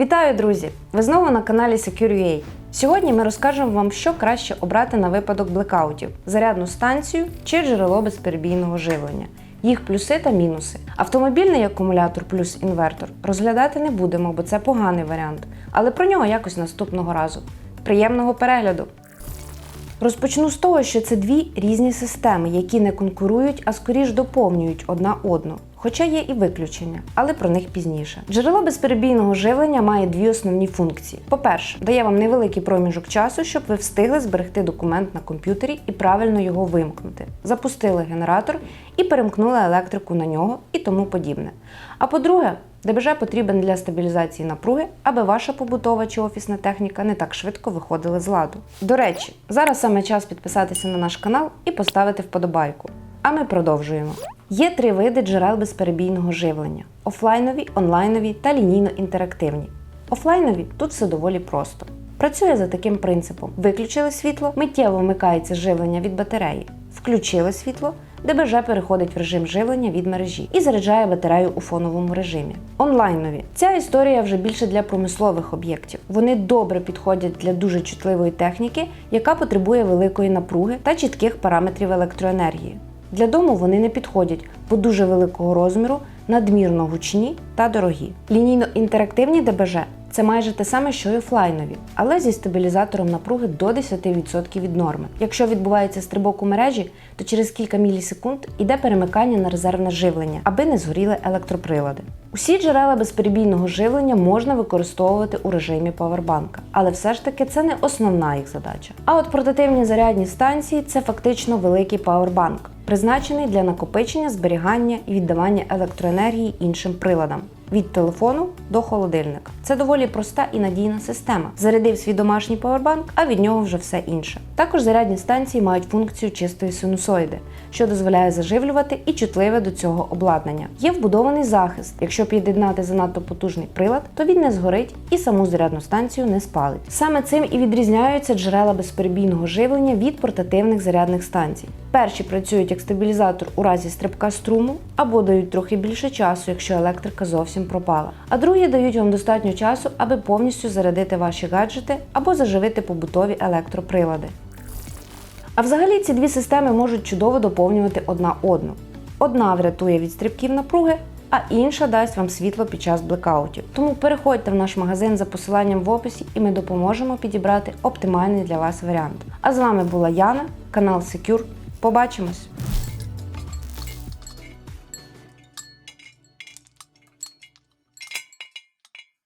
Вітаю, друзі! Ви знову на каналі Secure.ua. Сьогодні ми розкажемо вам, що краще обрати на випадок блекаутів: зарядну станцію чи джерело безперебійного живлення, їх плюси та мінуси. Автомобільний акумулятор плюс інвертор розглядати не будемо, бо це поганий варіант, але про нього якось наступного разу. Приємного перегляду! Розпочну з того, що це дві різні системи, які не конкурують, а скоріш доповнюють одна одну. Хоча є і виключення, але про них пізніше. Джерело безперебійного живлення має дві основні функції. По-перше, дає вам невеликий проміжок часу, щоб ви встигли зберегти документ на комп'ютері і правильно його вимкнути. Запустили генератор і перемкнули електрику на нього і тому подібне. А по-друге, ДБЖ потрібен для стабілізації напруги, аби ваша побутова чи офісна техніка не так швидко виходила з ладу. До речі, зараз саме час підписатися на наш канал і поставити вподобайку. А ми продовжуємо. Є три види джерел безперебійного живлення: офлайнові, онлайнові та лінійно-інтерактивні. Офлайнові тут все доволі просто. Працює за таким принципом: виключили світло, миттєво вмикається живлення від батареї, включили світло. ДБЖ переходить в режим живлення від мережі і заряджає батарею у фоновому режимі. Онлайнові ця історія вже більше для промислових об'єктів. Вони добре підходять для дуже чутливої техніки, яка потребує великої напруги та чітких параметрів електроенергії. Для дому вони не підходять, бо дуже великого розміру, надмірно гучні та дорогі. Лінійно-інтерактивні ДБЖ це майже те саме, що й офлайнові, але зі стабілізатором напруги до 10% від норми. Якщо відбувається стрибок у мережі, то через кілька мілісекунд іде перемикання на резервне живлення, аби не згоріли електроприлади. Усі джерела безперебійного живлення можна використовувати у режимі павербанка, але все ж таки це не основна їх задача. А от портативні зарядні станції це фактично великий павербанк, призначений для накопичення, зберігання і віддавання електроенергії іншим приладам. Від телефону до холодильника. Це доволі проста і надійна система. Зарядив свій домашній павербанк, а від нього вже все інше. Також зарядні станції мають функцію чистої синусоїди, що дозволяє заживлювати і чутливе до цього обладнання. Є вбудований захист. Якщо під'єднати занадто потужний прилад, то він не згорить і саму зарядну станцію не спалить. Саме цим і відрізняються джерела безперебійного живлення від портативних зарядних станцій. Перші працюють як стабілізатор у разі стрибка струму або дають трохи більше часу, якщо електрика зовсім пропала. А другі дають вам достатньо часу, аби повністю зарядити ваші гаджети або заживити побутові електроприлади. А взагалі ці дві системи можуть чудово доповнювати одна одну. Одна врятує від стрибків напруги, а інша дасть вам світло під час блекаутів. Тому переходьте в наш магазин за посиланням в описі, і ми допоможемо підібрати оптимальний для вас варіант. А з вами була Яна, канал Secure. Побачимось!